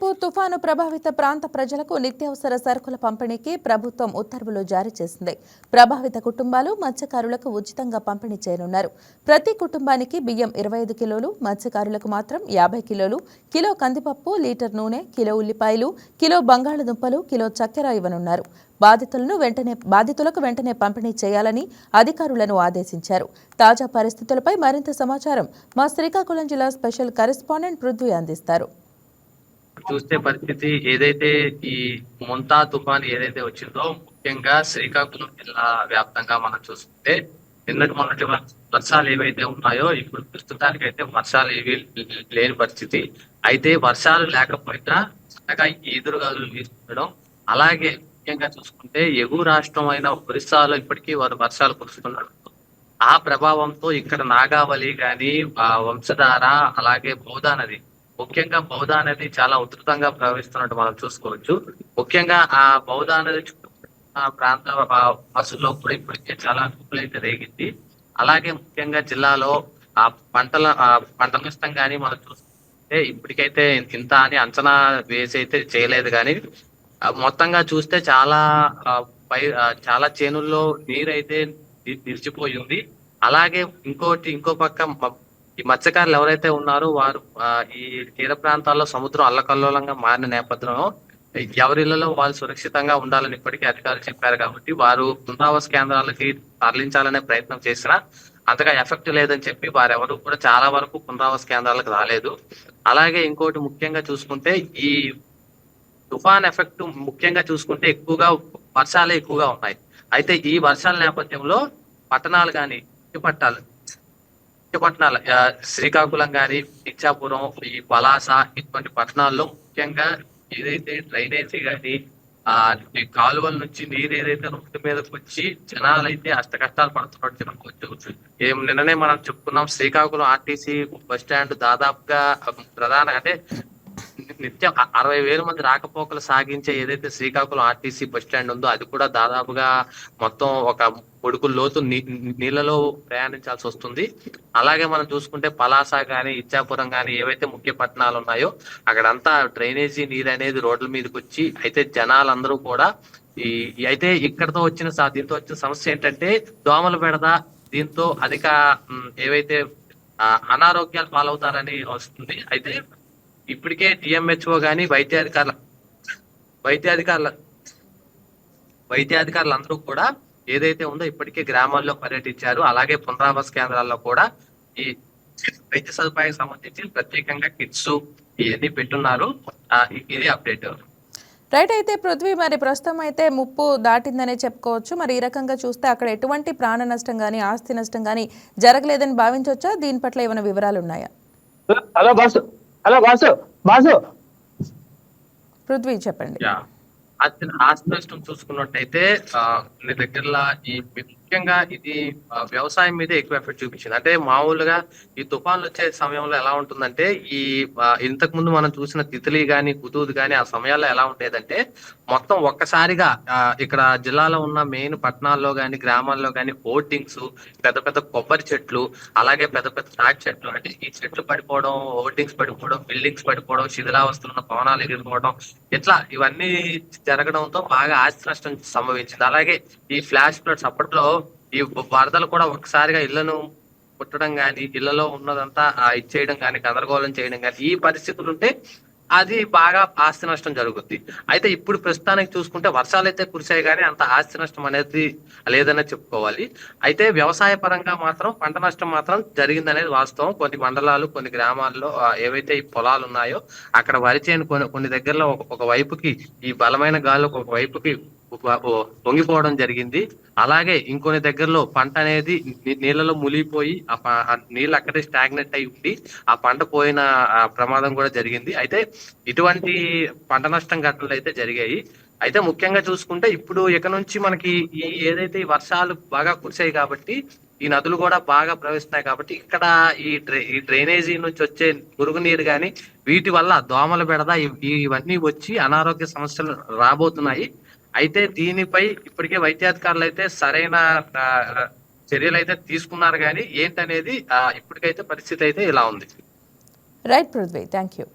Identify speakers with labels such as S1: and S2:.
S1: మరోవైపు తుఫాను ప్రభావిత ప్రాంత ప్రజలకు నిత్యావసర సరుకుల పంపిణీకి ప్రభుత్వం ఉత్తర్వులు జారీ చేసింది. ప్రభావిత కుటుంబాలు మత్స్యకారులకు ఉచితంగా పంపిణీ చేయనున్నారు. ప్రతి కుటుంబానికి బియ్యం ఇరవై ఐదు కిలోలు మత్స్యకారులకు మాత్రం యాభై కిలోలు కిలో కందిపప్పు లీటర్ నూనె కిలో ఉల్లిపాయలు కిలో బంగాళదుంపలు కిలో చక్కెర ఇవ్వనున్నారు. బాధితులను వెంటనే బాధితులకు వెంటనే పంపిణీ చేయాలని అధికారులను ఆదేశించారు. తాజా పరిస్థితులపై మరింత సమాచారం మా శ్రీకాకుళం జిల్లా స్పెషల్ కరెస్పాండెంట్ పృథ్వీ అందిస్తారు.
S2: చూస్తే పరిస్థితి ఏదైతే ఈ ముంతా తుఫాన్ ఏదైతే వచ్చిందో ముఖ్యంగా శ్రీకాకుళం జిల్లా వ్యాప్తంగా మనం చూసుకుంటే నిన్నటి మొన్నటి వర్షాలు ఏవైతే ఉన్నాయో ఇప్పుడు ప్రస్తుతానికి అయితే వర్షాలు ఏవి లేని పరిస్థితి. అయితే వర్షాలు లేకపోయినా చక్కగా ఎదురుగాలు వీస్తుండడం అలాగే ముఖ్యంగా చూసుకుంటే ఎగువ రాష్ట్రం అయిన ఒరిస్సాలో ఇప్పటికీ వారు వర్షాలు కురుస్తున్నారు. ఆ ప్రభావంతో ఇక్కడ నాగావళి కానీ వంశధార అలాగే బౌద్ధ నది ముఖ్యంగా బౌద్ధ నది చాలా ఉధృతంగా ప్రవహిస్తున్నట్టు మనం చూసుకోవచ్చు. ముఖ్యంగా ఆ బౌద్ధ నది చుట్టూ ఆ ప్రాంత బస్సులో కూడా ఇప్పటికే చాలా గుంపులు అయితే రేగింది. అలాగే ముఖ్యంగా జిల్లాలో ఆ పంటల ఆ పంట నష్టం కానీ మనం చూస్తే ఇప్పటికైతే ఇంత అని అంచనా వేసి అయితే చేయలేదు కానీ మొత్తంగా చూస్తే చాలా పై చాలా చేనుల్లో నీరు అయితే నిలిచిపోయి ఉంది అలాగే ఇంకోటి ఇంకో పక్క ఈ మత్స్యకారులు ఎవరైతే ఉన్నారో వారు ఈ తీర ప్రాంతాల్లో సముద్రం అల్లకల్లోలంగా మారిన నేపథ్యంలో ఎవరిళ్ళలో వాళ్ళు సురక్షితంగా ఉండాలని ఇప్పటికీ అధికారులు చెప్పారు కాబట్టి వారు పునరావాస కేంద్రాలకి తరలించాలనే ప్రయత్నం చేసినా అంతగా ఎఫెక్ట్ లేదని చెప్పి వారెవరు కూడా చాలా వరకు పునరావాస కేంద్రాలకు రాలేదు. అలాగే ఇంకోటి ముఖ్యంగా చూసుకుంటే ఈ తుఫాన్ ఎఫెక్ట్ ముఖ్యంగా చూసుకుంటే ఎక్కువగా వర్షాలే ఎక్కువగా ఉన్నాయి. అయితే ఈ వర్షాల నేపథ్యంలో పట్టణాలు కానీ పట్టాలు పట్టణాలు శ్రీకాకుళం కానీ ఇచ్చాపురం ఈ పలాస ఇటువంటి పట్టణాల్లో ముఖ్యంగా ఏదైతే డ్రైనేజీ కానీ ఆ కాలువల నుంచి నీరు ఏదైతే రోడ్డు మీదకి వచ్చి జనాలు అయితే అష్ట కష్టాలు పడుతున్నట్టు చెప్పుకోవచ్చు ఏం నిన్ననే మనం చెప్పుకున్నాం శ్రీకాకుళం ఆర్టీసీ బస్ స్టాండ్ దాదాపుగా ప్రధాన అంటే నిత్యం అరవై వేల మంది రాకపోకలు సాగించే ఏదైతే శ్రీకాకుళం ఆర్టీసీ బస్ స్టాండ్ ఉందో అది కూడా దాదాపుగా మొత్తం ఒక పొడుకుల లోతు నీ- నీళ్ళలో ప్రయాణించాల్సి వస్తుంది. అలాగే మనం చూసుకుంటే పలాస కానీ ఇచ్చాపురం కానీ ఏవైతే ముఖ్య పట్టణాలు ఉన్నాయో అక్కడంతా డ్రైనేజీ నీరు అనేది రోడ్ల మీదకి వచ్చి అయితే జనాలందరూ కూడా ఈ అయితే ఇక్కడతో వచ్చిన దీంతో వచ్చిన సమస్య ఏంటంటే దోమల బెడద దీంతో అధిక ఏవైతే అనారోగ్యాలు పాలవుతారని వస్తుంది. అయితే ఇప్పటికే డిఎంహెచ్ఓ గాని వైద్యాధికారుల వైద్యాధికారుల వైద్యాధికారులు అందరూ కూడా ఏదైతే ఉందో ఇప్పటికే గ్రామాల్లో పర్యటించారు. అలాగే పునరావాస కేంద్రాల్లో కూడా ఈ వైద్య సదుపాయం సంబంధించి ప్రత్యేకంగా కిట్స్ ఇవన్నీ పెట్టున్నారు. ఇది అప్డేట్.
S1: రైట్ అయితే పృథ్వీ మరి ప్రస్తుతం అయితే ముప్పు దాటిందనే చెప్పుకోవచ్చు. మరి ఈ రకంగా చూస్తే అక్కడ ఎటువంటి ప్రాణ నష్టం కానీ ఆస్తి నష్టం కానీ జరగలేదని భావించవచ్చా? దీని పట్ల ఏమైనా వివరాలు ఉన్నాయా?
S3: Hello boss. Hello boss boss.
S1: Prithvi చెప్పండి.
S2: యా. ఆస్తి నష్టం చూసుకున్నట్టయితే ఆ, మీ దగ్గరలో ఈ ముఖ్యంగా ఇది వ్యవసాయం మీద ఎక్కువ ఎఫెక్ట్ చూపించింది. అంటే మామూలుగా ఈ తుఫాన్లు వచ్చే సమయంలో ఎలా ఉంటుందంటే ఈ ఇంతకు ముందు మనం చూసిన తిథిలి గాని కుతూది గాని ఆ సమయాల్లో ఎలా ఉండేదంటే మొత్తం ఒక్కసారిగా ఇక్కడ జిల్లాలో ఉన్న మెయిన్ పట్టణాల్లో గాని గ్రామాల్లో గాని హోర్డింగ్స్ పెద్ద పెద్ద కొబ్బరి చెట్లు అలాగే పెద్ద పెద్ద తాటి చెట్లు అంటే ఈ చెట్లు పడిపోవడం హోర్డింగ్స్ పడిపోవడం బిల్డింగ్స్ పడిపోవడం శిథిలావస్థలున్న భవనాలు ఎగిరిపోవడం ఇట్లా ఇవన్నీ జరగడంతో బాగా ఆస్తి నష్టం సంభవించింది. అలాగే ఈ ఫ్లాష్ ఫ్లడ్స్ అప్పట్లో ఈ వరదలు కూడా ఒకసారిగా ఇళ్ళను పుట్టడం కానీ ఇళ్ళలో ఉన్నదంతా ఆ, ఇచ్చేయడం కానీ గందరగోళం చేయడం కానీ ఈ పరిస్థితులు ఉంటే అది బాగా ఆస్తి నష్టం జరుగుద్ది. అయితే ఇప్పుడు ప్రస్తుతానికి చూసుకుంటే వర్షాలు అయితే కురిసాయి కానీ అంత ఆస్తి నష్టం అనేది లేదనే చెప్పుకోవాలి. అయితే వ్యవసాయ పరంగా మాత్రం పంట నష్టం మాత్రం జరిగిందనేది వాస్తవం. కొన్ని మండలాలు కొన్ని గ్రామాల్లో ఏవైతే ఈ పొలాలు ఉన్నాయో అక్కడ వరి చేను కొన్ని కొన్ని దగ్గరలో ఒక వైపుకి ఈ బలమైన గాలు ఒక వైపుకి పొంగిపోవడం జరిగింది. అలాగే ఇంకొన్ని దగ్గరలో పంట అనేది నీళ్ళలో మునిగిపోయి ఆ నీళ్ళు అక్కడే స్టాగ్నెట్ అయి ఉండి ఆ పంట పోయిన ప్రమాదం కూడా జరిగింది. అయితే ఇటువంటి పంట నష్టం ఘటనలు అయితే జరిగాయి. అయితే ముఖ్యంగా చూసుకుంటే ఇప్పుడు ఇక నుంచి మనకి ఈ ఏదైతే వర్షాలు బాగా కురిసాయి కాబట్టి ఈ నదులు కూడా బాగా ప్రవహిస్తాయి కాబట్టి ఇక్కడ ఈ డ్రై ఈ డ్రైనేజీ నుంచి వచ్చే మురుగునీరు కానీ వీటి వల్ల దోమల బెడద ఇవన్నీ వచ్చి అనారోగ్య సమస్యలు రాబోతున్నాయి. అయితే దీనిపై ఇప్పటికే వైద్యాధికారులు అయితే సరైన చర్యలు అయితే తీసుకున్నారు కానీ ఏంటనేది ఆ, ఇప్పటికైతే పరిస్థితి అయితే ఇలా ఉంది.
S1: Right Prithvi thank you